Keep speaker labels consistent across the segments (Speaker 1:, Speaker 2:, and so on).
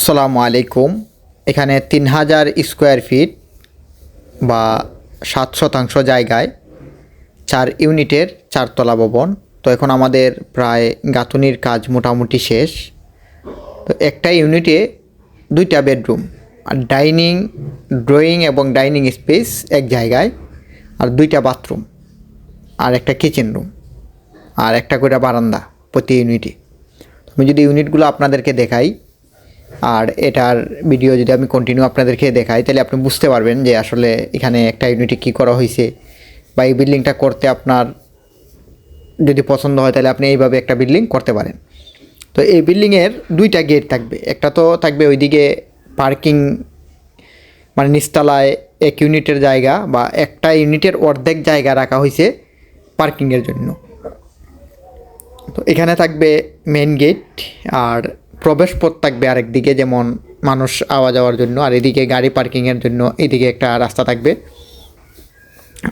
Speaker 1: আসসালামু আলাইকুম। এখানে তিন হাজার স্কোয়ার ফিট বা সাত শতাংশ জায়গায় চার ইউনিটের চারতলা ভবন। তো এখন আমাদের প্রায় গাঁথুনির কাজ মোটামুটি শেষ। তো একটা ইউনিটে দুইটা বেডরুম, আর ডাইনিং, ড্রয়িং এবং ডাইনিং স্পেস এক জায়গায়, আর দুইটা বাথরুম, আর একটা কিচেন রুম, আর একটা করে বারান্দা প্রতি ইউনিটে। আমি যদি ইউনিটগুলো আপনাদেরকে দেখাই আর এটার ভিডিও যদি আমি কন্টিনিউ আপনাদেরকে দেখাই, তাহলে আপনি বুঝতে পারবেন যে আসলে এখানে একটা ইউনিটে কী করা হয়েছে বা এই বিল্ডিংটা করতে আপনার যদি পছন্দ হয়, তাহলে আপনি এইভাবে একটা বিল্ডিং করতে পারেন। তো এই বিল্ডিংয়ের দুইটা গেট থাকবে। একটা তো থাকবে ওইদিকে পার্কিং মানে নিচতলায় এক ইউনিটের জায়গা বা একটা ইউনিটের অর্ধেক জায়গা রাখা হয়েছে পার্কিংয়ের জন্য। তো এখানে থাকবে মেন গেট আর প্রবেশ পথ থাকবে আরেক দিকে, যেমন মানুষ আওয়া যাওয়ার জন্য, আর এদিকে গাড়ি পার্কিংয়ের জন্য এদিকে একটা রাস্তা থাকবে।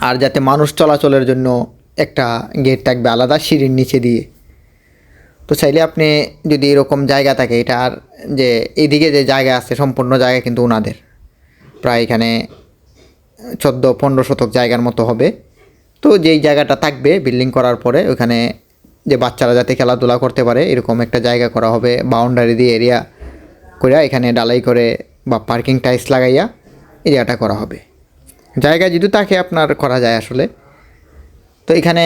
Speaker 1: আর যাতে মানুষ চলাচলের জন্য একটা গেট থাকবে আলাদা সিঁড়ির নিচে দিয়ে। তো চাইলে আপনি যদি এরকম জায়গা থাকে, এটা আর যে এদিকে যে জায়গা আছে, সম্পূর্ণ জায়গা কিন্তু ওনাদের প্রায় এখানে চোদ্দ, পনেরো শতক জায়গার মতো হবে। তো যেই জায়গাটা থাকবে বিল্ডিং করার পরে ওখানে যে বাচ্চারা যাতে খেলাধুলা করতে পারে, এরকম একটা জায়গা করা হবে বাউন্ডারি দিয়ে এরিয়া করে এখানে ডালাই করে বা পার্কিং টাইলস লাগাইয়া এরিয়াটা করা হবে। জায়গা যদি তাকে আপনার করা যায় আসলে। তো এখানে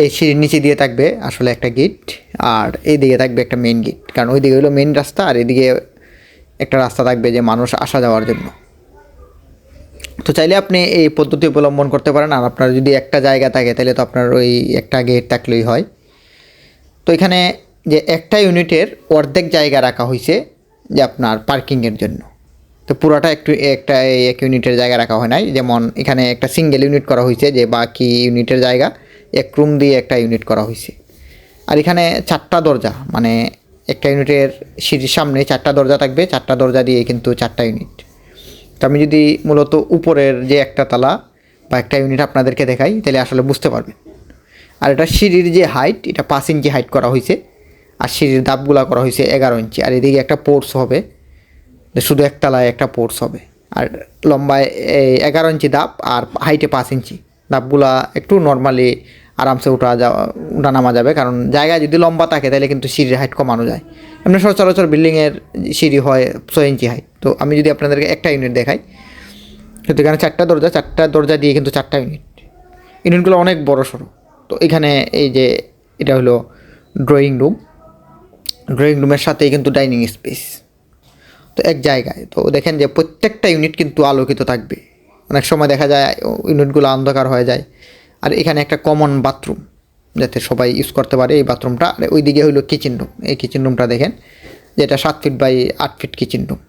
Speaker 1: এই সিঁড়ির নিচে দিয়ে থাকবে আসলে একটা গেট আর এই দিকে থাকবে একটা মেন গেট কারণ ওই দিকে হলো মেন রাস্তা, আর এদিকে একটা রাস্তা থাকবে যে মানুষ আসা যাওয়ার জন্য। তো চাইলে আপনি এই পদ্ধতি অবলম্বন করতে পারেন, আর আপনার যদি একটা জায়গা থাকে তাহলে তো আপনার ওই একটা গেট থাকলেই হয়। তো এখানে যে একটা ইউনিটের অর্ধেক জায়গা রাখা হয়েছে যে আপনার পার্কিংয়ের জন্য। তো পুরোটা একটু একটা এক ইউনিটের জায়গা রাখা হয় নাই। যেমন এখানে একটা সিঙ্গেল ইউনিট করা হয়েছে যে বাকি ইউনিটের জায়গা এক রুম দিয়ে একটা ইউনিট করা হয়েছে আর এখানে চারটা দরজা মানে একটা ইউনিটের সিঁড়ির সামনে চারটা দরজা থাকবে, চারটা দরজা দিয়ে কিন্তু চারটা ইউনিট। তো আমি যদি মূলত উপরের যে একটা তালা বা একটা ইউনিট আপনাদেরকে দেখাই, তাহলে আসলে বুঝতে পারবেন। আর এটা সিঁড়ির যে হাইট এটা পাঁচ ইঞ্চি হাইট করা হয়েছে আর সিঁড়ির দাপগুলা করা হয়েছে এগারো ইঞ্চি। আর এদিকে একটা পোর্স হবে। শুধু একতলায় একটা পোর্স হবে। আর লম্বায় এগারো ইঞ্চি দাপ আর হাইটে পাঁচ ইঞ্চি। দাপগুলা একটু নর্মালি আরামসে উঠা যাওয়া, উঠা নামা যাবে। কারণ জায়গা যদি লম্বা থাকে, তাহলে কিন্তু সিঁড়ির হাইট কমানো যায়। এমনি সচরাচর বিল্ডিংয়ের সিঁড়ি হয় ছয় ইঞ্চি হাইট তো আমি যদি আপনাদেরকে একটা ইউনিট দেখাই, কিন্তু এখানে চারটা দরজা চারটা দরজা দিয়ে কিন্তু চারটা ইউনিট ইউনিটগুলো অনেক বড় সড়ো। তো এখানে এই যে এটা হলো ড্রয়িং রুম ড্রয়িং রুমের সাথেই কিন্তু ডাইনিং স্পেস তো এক জায়গায়। তো দেখেন যে প্রত্যেকটা ইউনিট কিন্তু আলোকিত থাকবে। অনেক সময় দেখা যায় ইউনিটগুলো অন্ধকার হয়ে যায়। আর এখানে একটা কমন বাথরুম যাতে সবাই ইউজ করতে পারে এই বাথরুমটা আর ওইদিকে হইল কিচেন রুম এই কিচেন রুমটা দেখেন যেটা সাত ফিট বাই আট ফিট কিচেন রুম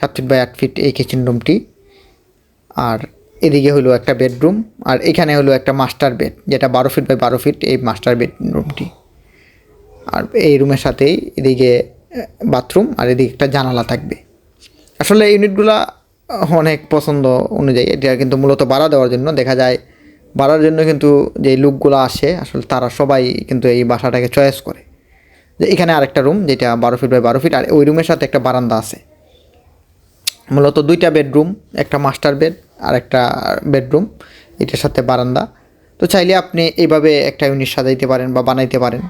Speaker 1: সাত ফিট বাই আট ফিট এই কিচেন রুমটি আর এদিকে হলো একটা বেডরুম আর এখানে হলো একটা মাস্টার বেড, যেটা বারো ফিট বাই বারো ফিট এই মাস্টার বেডরুমটি। আর এই রুমের সাথেই এদিকে বাথরুম আর এদিকে একটা জানালা থাকবে। আসলে ইউনিটগুলা অনেক পছন্দ অনুযায়ী, এটা কিন্তু মূলত ভাড়া দেওয়ার জন্য। দেখা যায় ভাড়ার জন্য কিন্তু যে লুকগুলো আসে, আসলে তারা সবাই কিন্তু এই বাসাটাকে চয়েস করে। যে এখানে আরেকটা রুম যেটা বারো ফিট বাই বারো ফিট, আর ওই রুমের সাথে একটা বারান্দা আছে। মূলত দুইটা বেডরুম, একটা মাস্টার বেড আর একটা বেডরুম, এটার সাথে বারান্দা। তো চাইলে আপনি এইভাবে একটা ইউনিট সাজাইতে পারেন বা বানাইতে পারেন।